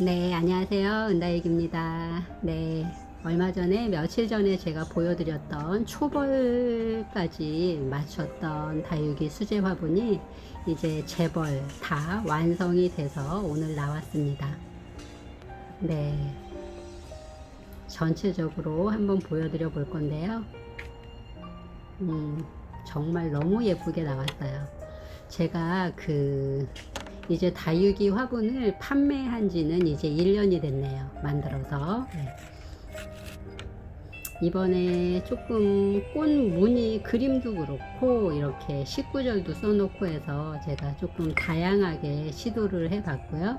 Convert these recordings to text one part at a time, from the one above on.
네, 안녕하세요. 은다익입니다. 네, 얼마 전에, 며칠 전에 제가 보여드렸던 초벌까지 맞췄던 다육이 수제 화분이 이제 재벌 다 완성이 돼서 오늘 나왔습니다. 네, 전체적으로 한번 보여드려 볼 건데요. 음, 정말 너무 예쁘게 나왔어요. 제가 그 이제 다육이 화분을 판매한 지는 이제 1년이 됐네요. 만들어서. 네. 이번에 조금 꽃 무늬 그림도 그렇고 이렇게 식구절도 써놓고 해서 제가 조금 다양하게 시도를 해봤고요.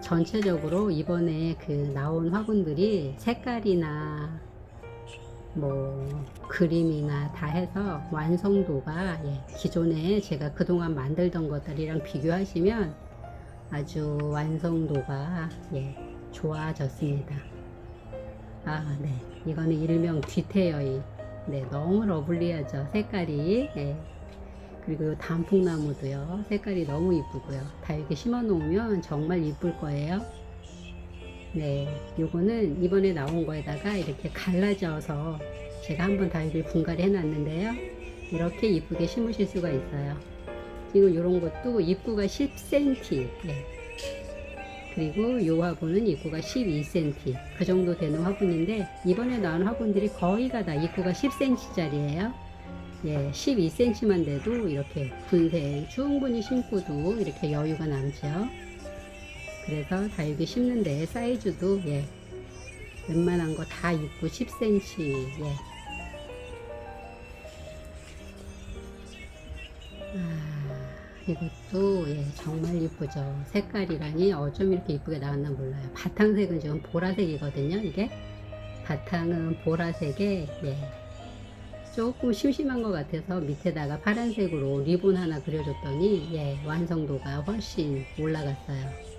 전체적으로 이번에 그 나온 화분들이 색깔이나 뭐 그림이나 다 해서 완성도가 예, 기존에 제가 그동안 만들던 것들이랑 비교하시면 아주 완성도가 예, 좋아졌습니다. 아, 네. 이거는 일명 뒤태여이. 네, 너무 러블리하죠. 색깔이. 예. 그리고 요 단풍나무도요. 색깔이 너무 이쁘고요. 다 이렇게 심어 놓으면 정말 이쁠 거예요. 네, 요거는 이번에 나온 거에다가 이렇게 갈라져서 제가 한번 다 여기 분갈이 해놨는데요. 이렇게 이쁘게 심으실 수가 있어요. 지금 이런 것도 입구가 10cm. 예. 그리고 요 화분은 입구가 12cm. 그 정도 되는 화분인데 이번에 나온 화분들이 거의가 다 입구가 10cm짜리예요. 예, 12cm만 돼도 이렇게 분생 충분히 심고도 이렇게 여유가 남죠. 그래서 다육이 심는데 사이즈도 예, 웬만한 거 다 있고 10cm 예. 아, 이것도 예, 정말 이쁘죠. 색깔이라니 어쩜 이렇게 이쁘게 나왔나 몰라요. 바탕색은 지금 보라색이거든요 이게. 바탕은 보라색에 예, 조금 심심한 것 같아서 밑에다가 파란색으로 리본 하나 그려줬더니 예, 완성도가 훨씬 올라갔어요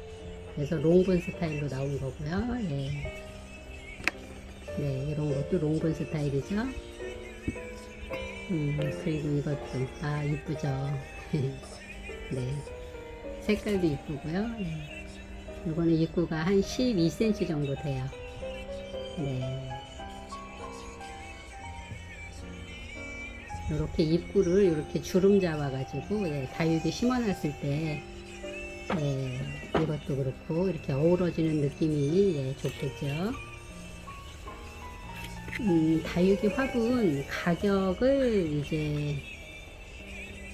그래서 롱본 스타일로 나온 거고요. 예. 네, 이런 것도 롱본 스타일이죠. 음, 그리고 이것도 아 이쁘죠. 네, 색깔도 이쁘고요. 예. 이거는 입구가 한 12cm 정도 돼요. 네. 이렇게 입구를 이렇게 주름 잡아가지고 예, 다육이 심어놨을 때 예, 이것도 그렇고 이렇게 어우러지는 느낌이 예, 좋겠죠. 음, 다육이 화분 가격을 이제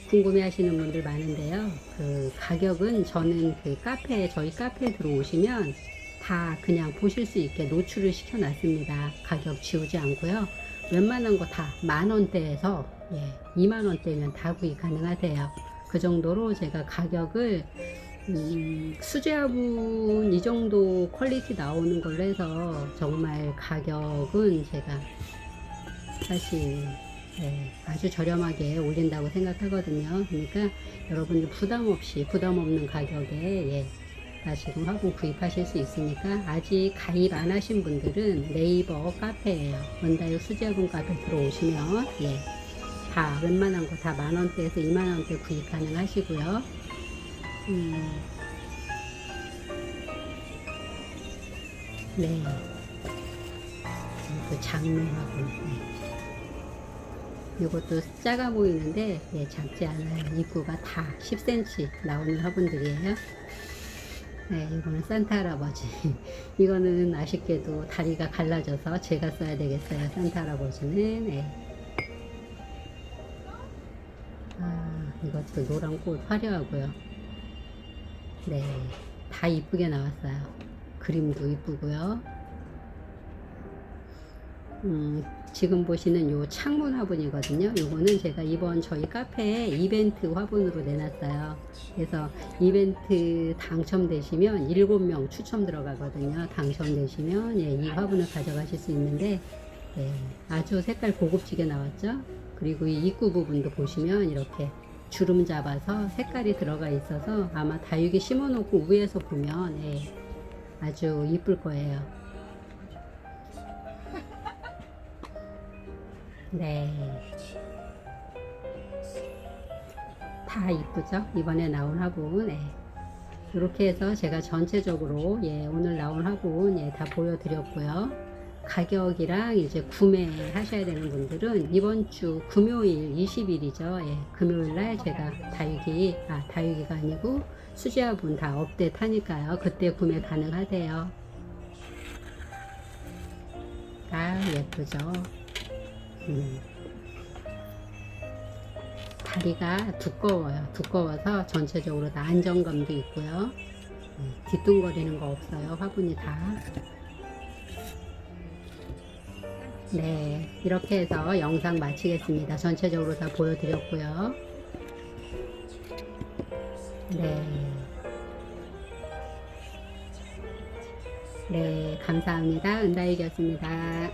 궁금해 하시는 분들 많은데요. 그 가격은 저는 그 카페, 저희 카페에 들어오시면 다 그냥 보실 수 있게 노출을 시켜 놨습니다. 가격 지우지 않고요. 웬만한 거 다 만 원대에서 예, 2만 원대면 다 구입 가능하세요. 그 정도로 제가 가격을 음, 수제화분 이 정도 퀄리티 나오는 걸로 해서 정말 가격은 제가 사실 네, 아주 저렴하게 올린다고 생각하거든요. 그러니까 여러분들 부담 없이 부담 없는 가격에 예, 다 지금 화분 구입하실 수 있으니까 아직 가입 안 하신 분들은 네이버 카페예요. 원다육 수제화분 카페 들어오시면 예, 다 웬만한 거 다 만원대에서 2만원대 구입 가능하시고요. 음. 네. 그 장면하고, 네. 이것도 작아 보이는데, 네, 작지 않아요. 입구가 다 10cm 나오는 화분들이에요. 네, 이거는 산타 할아버지. 이거는 아쉽게도 다리가 갈라져서 제가 써야 되겠어요. 산타 할아버지는. 네. 아, 이것도 노란 꽃 화려하고요. 네, 다 이쁘게 나왔어요. 그림도 이쁘고요. 음, 지금 보시는 요 창문 화분이거든요. 요거는 제가 이번 저희 카페에 이벤트 화분으로 내놨어요. 그래서 이벤트 당첨되시면 7명 추첨 들어가거든요. 당첨되시면 예, 이 화분을 가져가실 수 있는데 예, 아주 색깔 고급지게 나왔죠. 그리고 이 입구 부분도 보시면 이렇게 주름 잡아서 색깔이 들어가 있어서 아마 다육이 심어 놓고 위에서 보면 예, 아주 이쁠 거예요. 네. 다 이쁘죠? 이번에 나온 화분. 네. 이렇게 해서 제가 전체적으로 예, 오늘 나온 화분 예, 다 보여드렸고요. 가격이랑 이제 구매하셔야 되는 분들은 이번 주 금요일 20일이죠. 예, 금요일 날 제가 다육이, 아, 다육이가 아니고 수제화분 다 업데이트 하니까요. 그때 구매 가능하세요. 아, 예쁘죠? 음. 다리가 두꺼워요. 두꺼워서 전체적으로 다 안정감도 있고요. 네, 뒤뚱거리는 거 없어요. 화분이 다. 네, 이렇게 해서 영상 마치겠습니다. 전체적으로 다 보여드렸고요. 네. 네, 감사합니다. 은다이겼습니다.